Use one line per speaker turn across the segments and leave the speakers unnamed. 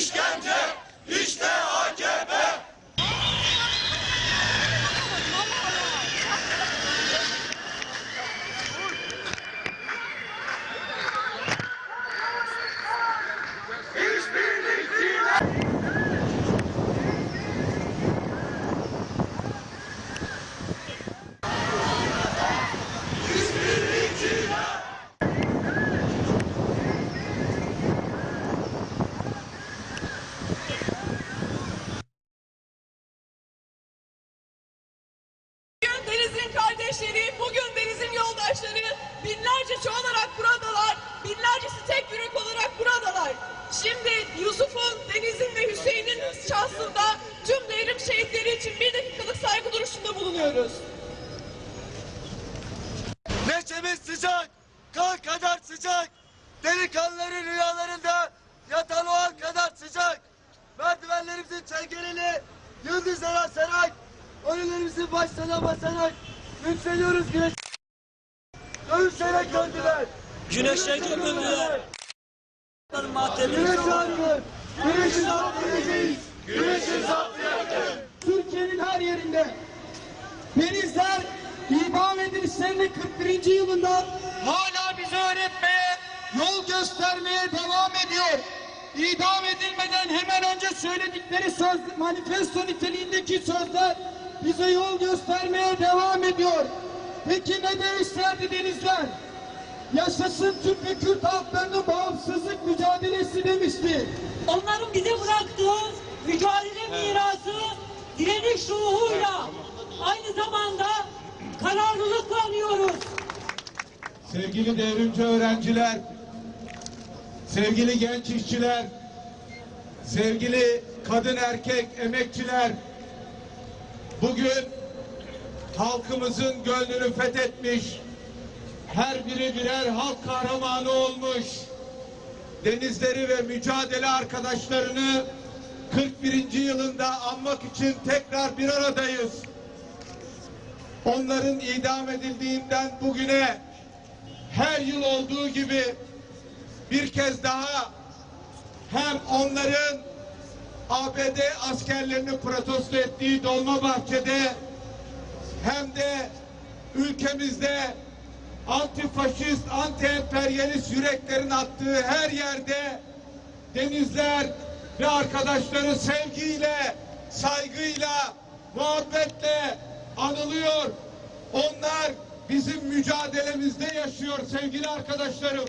Bugün bulunuyoruz.
Neşemiz sıcak, kan kadar sıcak. Delikanlıların rüyalarında yatan o an kadar sıcak. Merdivenlerimizin çengeleli yıldızlara asarak, önlerimizi başlarına basarak yükseliyoruz güneş. Dövüşerek döndüler.
Güneşe gömüldüler.
Güneş ağrıyor. Güneşi zaptlayacağız. Güneşi zaptlayacağız.
Türkiye'nin her yerinde denizler idam edilişlerinin 41. yılında hala bize öğretmeye, yol göstermeye devam ediyor. İdam edilmeden hemen önce söyledikleri söz, manifesto niteliğindeki sözler bize yol göstermeye devam ediyor. Peki ne demişlerdi denizler? Yaşasın Türk ve Kürt halklarının bağımsızlık mücadelesi demişti.
Onların bize bıraktığı mücadele mirası direniş ruhuyla aynı zamanda kararlılıkla anıyoruz.
Sevgili devrimci öğrenciler, sevgili genç işçiler, sevgili kadın erkek emekçiler, bugün halkımızın gönlünü fethetmiş, her biri birer halk kahramanı olmuş, denizleri ve mücadele arkadaşlarını 41. yılında anmak için tekrar bir aradayız. Onların idam edildiğinden bugüne her yıl olduğu gibi bir kez daha hem onların ABD askerlerini protesto ettiği Dolmabahçe'de hem de ülkemizde antifaşist, anti-emperyalist yüreklerin attığı her yerde denizler ve arkadaşları sevgiyle, saygıyla, muhabbetle anılıyor. Onlar bizim mücadelemizde yaşıyor sevgili arkadaşlarım.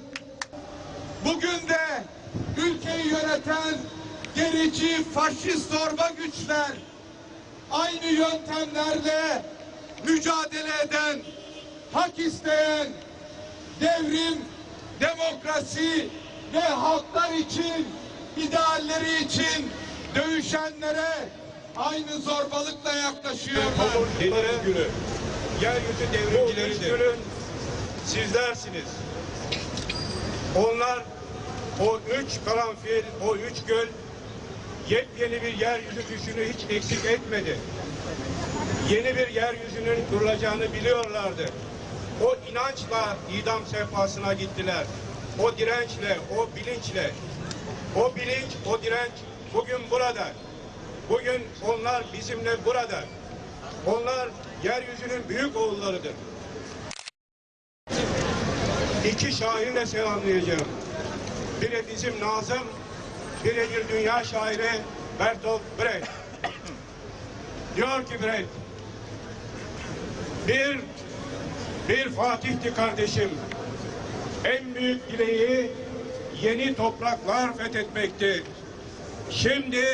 Bugün de ülkeyi yöneten gerici, faşist zorba güçler aynı yöntemlerle mücadele eden, hak isteyen, devrim, demokrasi ve halklar için, idealleri için dövüşenlere aynı zorbalıkla yaklaşıyorlar.
Deniz günü. Yeryüzü devrimcileridir. günün sizlersiniz. Onlar o üç karanfil, o üç göl yepyeni bir yeryüzü düşünü hiç eksik etmedi. Yeni bir yeryüzünün kurulacağını biliyorlardı. O inançla idam sehpasına gittiler. O dirençle, o bilinçle. O bilinç, o direnç bugün burada. Bugün onlar bizimle burada. Onlar yeryüzünün büyük oğullarıdır. İki şairi de selamlayacağım. Biri bizim Nazım, biri bir dünya şairi Bertolt Brecht. Diyor ki Brecht, bir, bir Fatih'ti kardeşim. En büyük dileği yeni topraklar fethetmekti. Şimdi,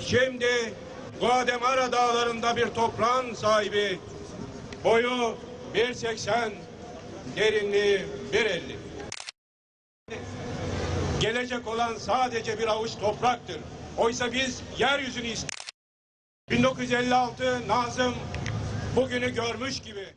şimdi Guademara dağlarında bir toprağın sahibi, Boyu 1.80, derinliği 1.50. Gelecek olan sadece bir avuç topraktır. Oysa biz yeryüzünü istiyoruz. 1956 Nazım bugünü görmüş gibi